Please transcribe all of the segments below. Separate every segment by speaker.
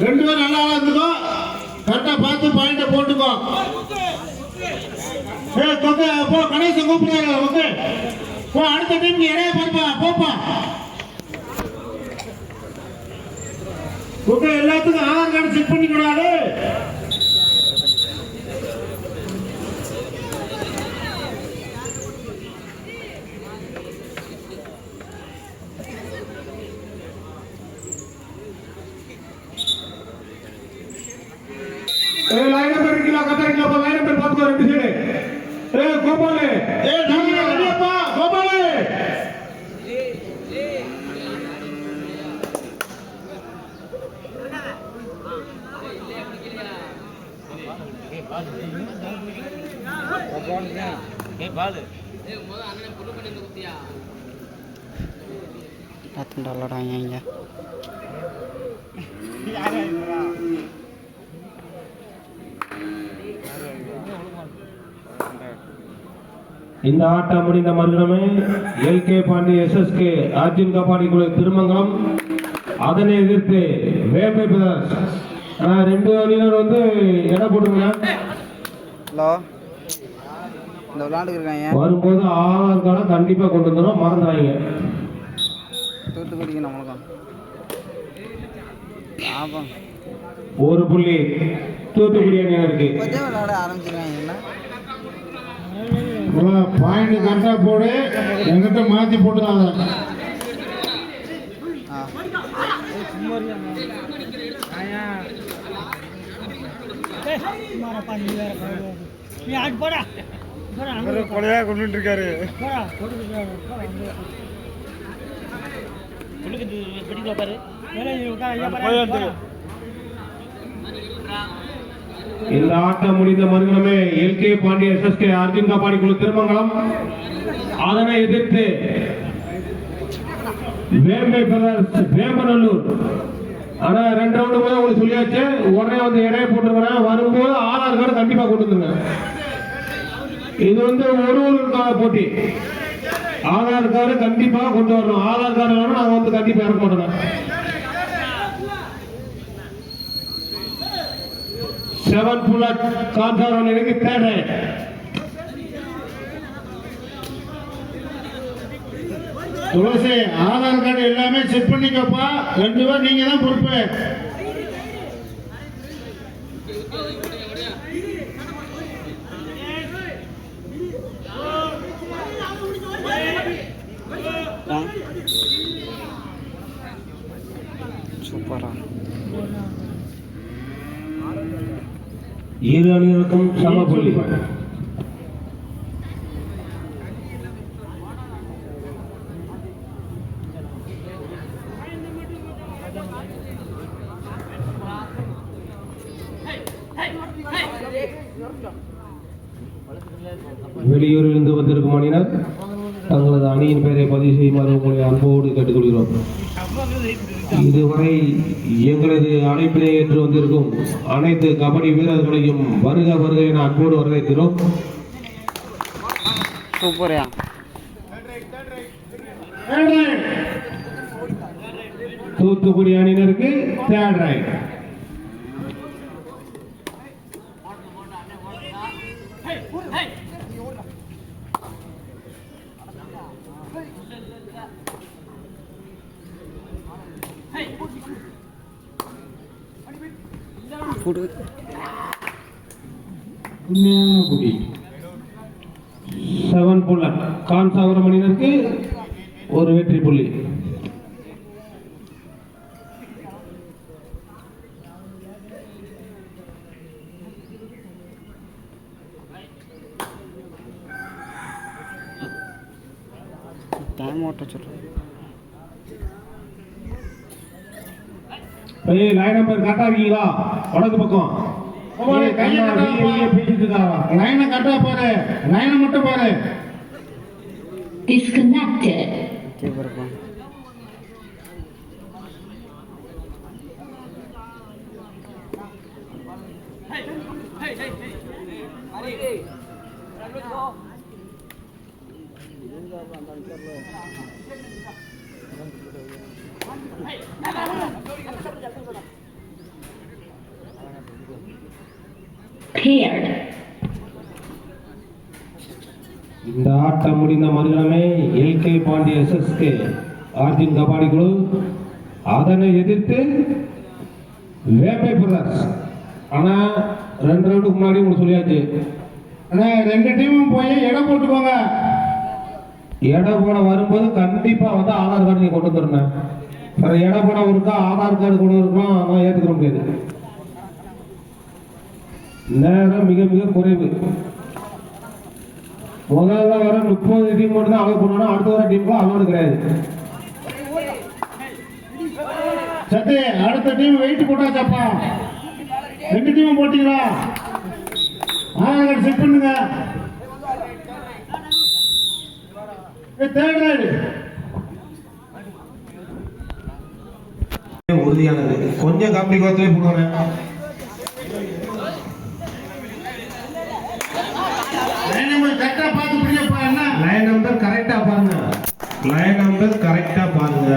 Speaker 1: ரெண்டு பேரும் நல்லா இருந்துக்கோ கரெக்டா பார்த்து பாயிண்ட போட்டுக்கோ. ஏ தொக்க போ கணேசன் கூப்பிடுறாங்க ஓகே போ அடுத்த டைம் இடையே பார்ப்பா போப்பா ஓகே எல்லாத்துக்கும் ஆதார் கார்டு செக் பண்ணிக்கூடாது
Speaker 2: ஏ லைன் நம்பர் இருக்கீங்களா கரெக்டா இருக்கீங்களா லைன் நம்பர் பாத்துக்கோ ரெண்டு சைடு ஏ கோபாலு
Speaker 1: ஏ நாங்க ரெடியாப்பா கோபாலு
Speaker 2: இந்த ஆட்டம் முடிந்த மறுகணமே L K Pandi S S K Arjun kabaddi குழு திருமங்கலம் அதனை எதிர்த்து வேம்பை பிரதர்ஸ் ரெண்டு அணியினர் வந்து இடம் போட்டுங்க
Speaker 3: ஹலோ. இந்த விளாண்டுக்கு இருக்காங்க.
Speaker 2: வரும்போது ஆதார் கார்டை கண்டிப்பா கொண்டு வந்துடும் மறந்துடாங்க
Speaker 3: தூத்துக்குடிக்கு நம்மளுக்கும் லாபம்
Speaker 2: ஒரு புள்ளி. தூத்துக்குடி அணியினருக்கு.
Speaker 3: கொஞ்சம் விளாட ஆரம்பிச்சிருக்காங்க. என்ன?
Speaker 1: பாயிண்ட் கரெக்டா போடு. எங்கிட்ட மாத்தி போட்டுக்காத
Speaker 3: ஆ
Speaker 4: கொலையா கொண்டு இருக்காரு
Speaker 2: இந்த ஆட்டம் முடிந்த மறுகணமே L K Pandiya S S K Arjun kabaddi குழு திருமங்கலம். அதனை எதிர்த்து வேம்பை பிரதர்ஸ் வேம்பநல்லூர் ஆனா ரெண்டு ரவுண்டு போய் உங்களுக்கு சொல்லியாச்சு. உடனே வந்து இடைய போட்டுருக்கிறேன் வரும்போது ஆதார் கார்டு கண்டிப்பா கொண்டு இது வந்து ஒரு ஊருக்கான போட்டி. ஆதார் கார்டு கண்டிப்பா கொண்டு வரணும். ஆதார் கார்டு வேணும் நாங்க வந்து கண்டிப்பா இறக்க செவன் புல்லட் காந்தாரம் எனக்கு தேர்ட்
Speaker 1: துளசி ஆதார் கார்டு எல்லாமே செக் பண்ணிக்கப்பா. ரெண்டு பேரும் நீங்க தான் பொறுப்பு.
Speaker 3: சூப்பரா.
Speaker 2: இரு அணிகளுக்கும் சம புள்ளி. வெளியூரிலிருந்து வந்திருக்கும் அணியினர் தங்களது அணியின் பெயரை பதிவு செய்யுமாறு உங்களை அன்போடு கேட்டுக்கொள்கிறோம். இதுவரை எங்களது அழைப்பினை ஏற்று வந்திருக்கும் அனைத்து கபடி வீரர்களையும் வருக வருக என அன்போடு வரவேற்கிறோம். தூத்துக்குடி அணியினருக்கு தேர்ட் ரைட்
Speaker 3: புடு
Speaker 1: உண்மையான குடி.
Speaker 2: Seven bullet. கான்சாவரம் மணினருக்கு ஒரு வெற்றி புள்ளி. ஏய் லைன் நம்பர் கரெக்டா இருக்கீங்களா? வடக்கு பக்கம்.
Speaker 1: கையை
Speaker 2: பேசிட்டு இருக்காரா
Speaker 1: லைனை கட்டா பாரு லைனை மட்டும் பாரு
Speaker 5: Disconnected.
Speaker 3: சூப்பர் இருக்கும்
Speaker 5: Paired.
Speaker 2: இந்த ஆட்டம் முடிந்த மறுகணமே L K Pandiya S S K Arjun kabaddi குழு அதனை எதிர்த்து வேப்பை பிரதர்ஸ் ஆனா ரெண்டு ரவுண்டுக்கு முன்னாடி உங்களுக்கு சொல்லியாச்சு.
Speaker 1: அண்ணா ரெண்டு டீமும் போய் இடம் போட்டுக்கோங்க.
Speaker 2: எடை போட வரும்போது கண்டிப்பா வந்து ஆதார் கார்டு நீங்க கொண்டு வந்துருந்தேன் வேற எடை போட இருக்கா ஆதார் கார்டு கூட இருக்கலாம் நான் ஏற்றுக்க முடியாது. நேரம் மிக மிக குறைவு. முதல்ல வர முப்பது டீம் மட்டும் தான் அலோவ் பண்ணணும் அடுத்த வர டீமுக்கு அலோடு கிடையாது.
Speaker 1: சத்து அடுத்த டீம் வெயிட் போட்டாச்சாப்பா? ரெண்டு டீமும் போட்டீங்களா? ஆதார் செக் பண்ணுங்க. தேர்ட்
Speaker 2: உறுதியானது. கொஞ்சம்
Speaker 1: லைன் நம்பர் பார்த்து பிடிக்கப்பா என்ன?
Speaker 2: லைன் நம்பர் கரெக்டா பாருங்க. லைன் நம்பர் கரெக்டா பாருங்க.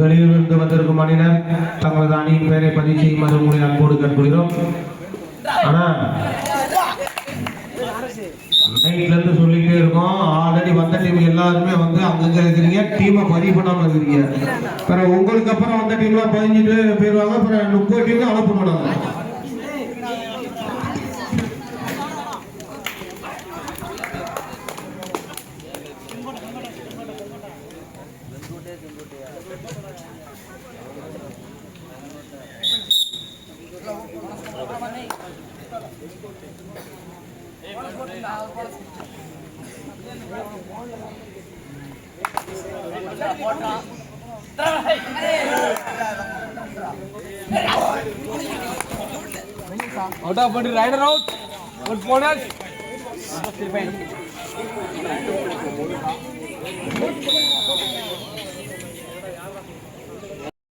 Speaker 2: வெளியிலிருந்து வந்திருக்கும் அணியினர் தங்களது அணியின் பெயரை பதிவு செய்யுமாறு உங்களை அன்போடு கேட்கிறோம் ஆனால் நைட்ல இருந்து இருக்கோம். ஆல்ரெடி வந்த டீம் எல்லாருமே வந்து அங்கங்கே இருக்கிறீங்க. டீமை பதிவு பண்ணாமல் இருக்கிறீங்க. அப்புறம் உங்களுக்கு அப்புறம் வந்த டீம்லாம் பதிஞ்சிட்டு போயிடுவாங்க அப்புறம் முப்பது டீம் அலோவ் பண்ணுவாங்க
Speaker 4: Out of one rider out. One bonus.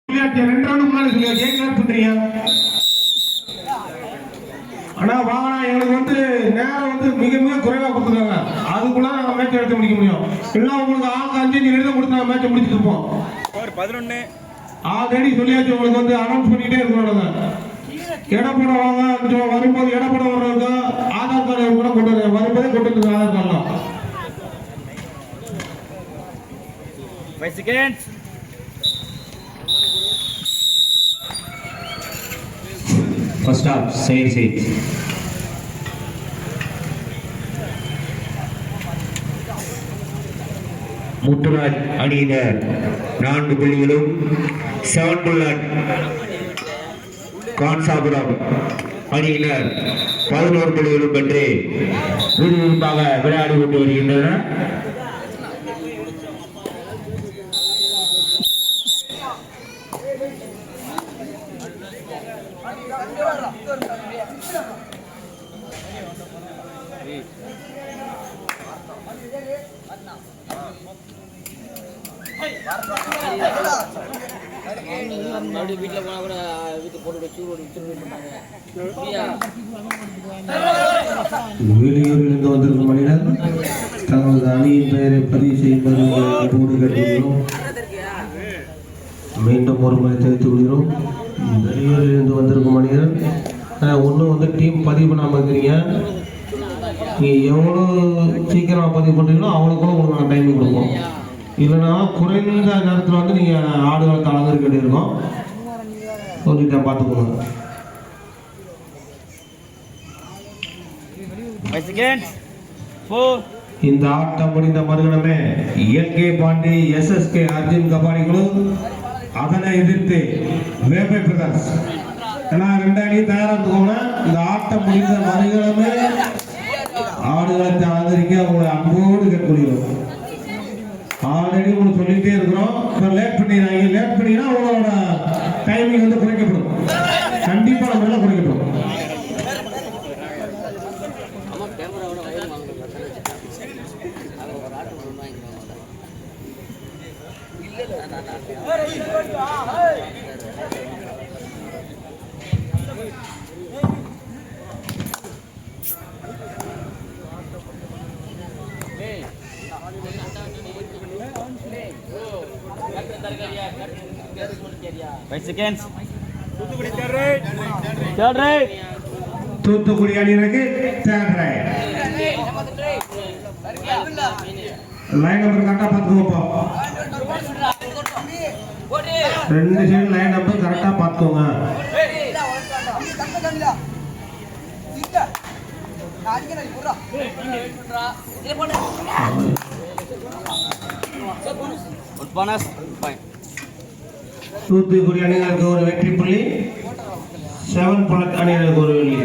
Speaker 2: விளையாட்டு ரெண்டு ரவுண்டு முன்னாடி சொல்லியாச்சு ஏன் கிளாப் பண்றீங்க ஆனா வாங்கண்ணா எங்களுக்கு வந்து நேரம் வந்து மிக மிக குறைவா கொடுத்துருக்காங்க. அதுக்குள்ள நாங்க மேட்ச் எடுத்து முடிக்க முடியும். இல்லைன்னா உங்களுக்கு ஆளுக்கு அஞ்சு அஞ்சு நிமிடம் கொடுத்து நாங்க மேட்ச் முடிச்சுட்டு இருப்போம்.
Speaker 4: ஒரு பதினொன்னு.
Speaker 2: ஆல்ரெடி சொல்லியாச்சு உங்களுக்கு வந்து அனௌன்ஸ் பண்ணிட்டே இருக்கணும் நாங்க. இடப்பட வாங்க கொஞ்சம் வரும்போது இடப்பட வர்றவங்க ஆதார் கார்டு கூட கொண்டு வருங்க வரும்போதே கொண்டு வந்துருங்க Aadhaar கார்டுலாம்.
Speaker 4: Five seconds
Speaker 6: first of same seat. Muthuraj அணியினர் நான்கு புள்ளிகளும் செவன் புல்லட் கான்சாபுரம் அணியினர் பதினோரு புள்ளிகளும் பெற்று விறுவிறுப்பாக விளையாடி கொண்டு வருகின்றனர்
Speaker 7: மறுபடியும் வீட்டில் போனால் கூட வீட்டு போட்டு சூடு ஓடி திரும்பி பண்ணாங்க
Speaker 2: வெளியூரிலிருந்து வந்திருக்கும் மனிதர் தங்களது அணியின் பெயரை பதிவு செய்யுமாறு உங்களை அன்போடு கேட்டுக்கொள்கிறோம். மீண்டும் ஒரு முறை தெரிவித்துக் கொள்கிறோம். வெளியூரிலிருந்து வந்திருக்கும் மனிதர் ஒன்றும் வந்து டீம் பதிவு பண்ணாமல் இருக்கிறீங்க. நீங்கள் எவ்வளோ சீக்கிரமாக பதிவு பண்ணுறீங்களோ அவ்வளோ கூட உங்களுக்கு நாங்கள் டைமிங் கொடுப்போம். இல்லைன்னா குறைந்த நேரத்தில் வந்து நீங்கள் ஆடுகளை கலந்துருக்க வேண்டியிருக்கோம் கொஞ்சம் பார்த்துக்கோங்க இந்த ஆட்டம் முடிந்த மறுகணமே எல்கே பாண்டி எஸ்எஸ்கே அர்ஜுன் கபாடி குழு அதனை எதிர்த்து வேப்பை பிரதர்ஸ் ஏன்னா ரெண்டு அணி தயாரா இருந்துக்கோங்க. இந்த ஆட்டம் முடிந்த மறுகணமே ஆடுகளத்தை ஆதரிக்க அவங்களை அன்போடு கேட்கொள்கிறோம் ஆல்ரெடி உங்களுக்கு சொல்லிட்டே இருக்கிறோம். இப்போ லேட் பண்ணிடுறாங்க லேட் பண்ணினா உங்களோட டைமிங் வந்து குறைக்கப்படும். கண்டிப்பாக நம்ம குறைக்கப்படும்.
Speaker 3: Five seconds third right
Speaker 2: Thoothukudi அணியினருக்கு தேர்ட் ரைட் லைன் நம்பர் கரெக்டாக பார்த்துக்கோப்பா ரெண்டு சைடு லைன் நம்பர் கரெக்டாக பார்த்துக்கோங்க. தூத்துக்குடி அணியினருக்கு ஒரு வெற்றி புள்ளி. செவன் புல்லட் அணியினருக்கு ஒரு வெள்ளி.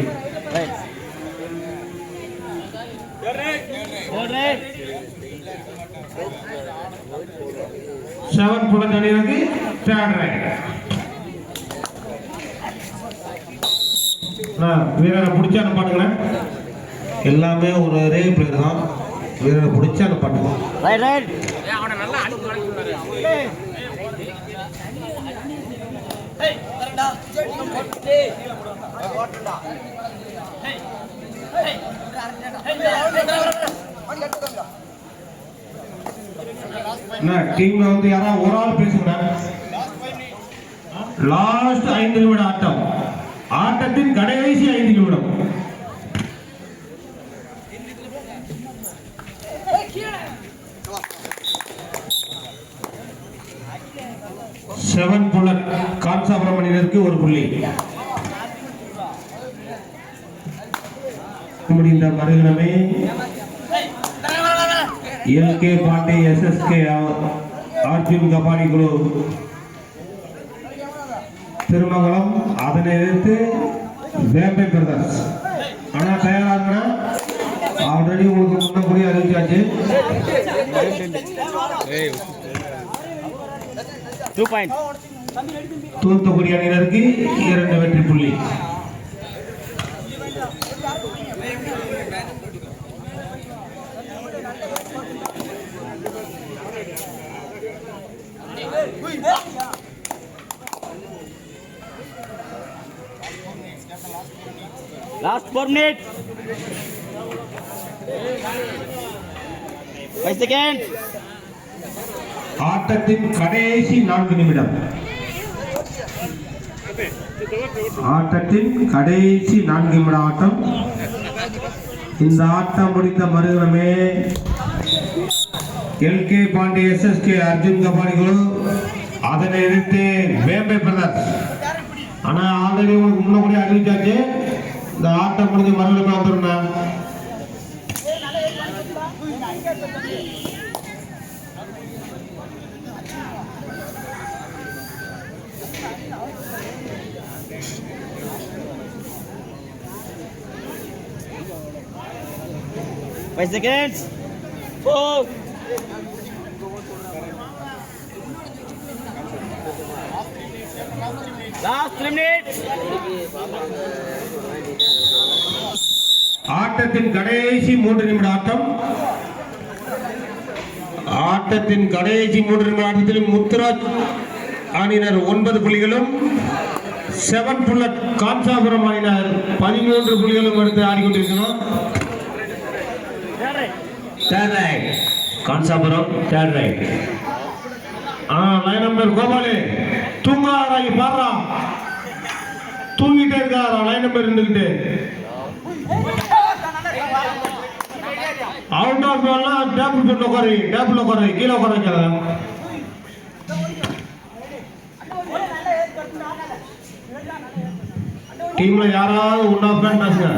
Speaker 2: செவன் தேர்ட் ரைட் வீரரை பிடிச்ச அனுப்பாட்டுங்களேன் எல்லாமே ஒரு ஒரே பிளேயர் தான். வீரரை பிடிச்ச அனுப்பாட்டுங்க
Speaker 3: ரைட் ரைட்
Speaker 2: என்ன டீம்ல வந்து யாராவது ஒரு ஆள் பேசுங்க லாஸ்ட் ஐந்து நிமிட ஆட்டம். ஆட்டத்தின் கடைசி ஐந்து நிமிடம். செவன் புல்லட் கான்சாபுரமணியருக்கு ஒரு புள்ளி. முடிந்த மறுகிழமை எல்கே பாண்டே எஸ்எஸ்கே அர்ஜுன் கபாடி குழு. திருமங்கலம். அதனை எதிர்த்து வேம்பை பிரதர்ஸ். ஆனா தயாராகுனா ஆல்ரெடி உங்களுக்கு முன்னக்கூடிய அறிவிச்சாச்சு தூத்துக்குடி அணியினருக்கு இரண்டு வெற்றி புள்ளி.
Speaker 3: Last four minute five second
Speaker 2: ஆட்டத்தின் கடைசி நான்கு நிமிடம். ஆட்டத்தின் கடைசி நான்கு நிமிட ஆட்டம். இந்த ஆட்டம் முடிந்த மறுகிழமே எல்கே பாண்டே எஸ்எஸ்கே அர்ஜுன் கபாடி அதனை எதிர்த்து வேம்பை பிரதர்ஸ். ஆனா ஆல்ரெடி உங்களுக்கு முன்னக்கூட அறிவிச்சாச்சு. இந்த ஆட்டம் முடிஞ்ச மறுகிழமை வந்துருந்தேன்
Speaker 3: ஃபைவ் செகண்ட்ஸ் ஃபோர்
Speaker 2: ஆட்டத்தின் கடைசி மூன்று நிமிட ஆட்டம். ஆட்டத்தின் கடைசி மூன்று நிமிட ஆட்டத்தில் முத்துராஜ் அணியினர் ஒன்பது புள்ளிகளும் செவன் புல்லட் காஞ்சாபுரம் அணியினர் பதிமூன்று புள்ளிகளும் எடுத்து ஆடிக்கொண்டிருக்கிறோம். Third right Kanjapuram third right line number Gopalu. தூங்காராகி பாடுறா தூங்கிட்டே இருக்காரா லைன் நம்பர் இருந்துகிட்டு. அவுட் ஆஃப் பால்லாம் டேபிள் போட்டு உட்காரு டேபிள் உட்காரு கீழே உட்கார வைக்காத டீம்ல யாராவது ஒன் ஆஃப் பேசுங்க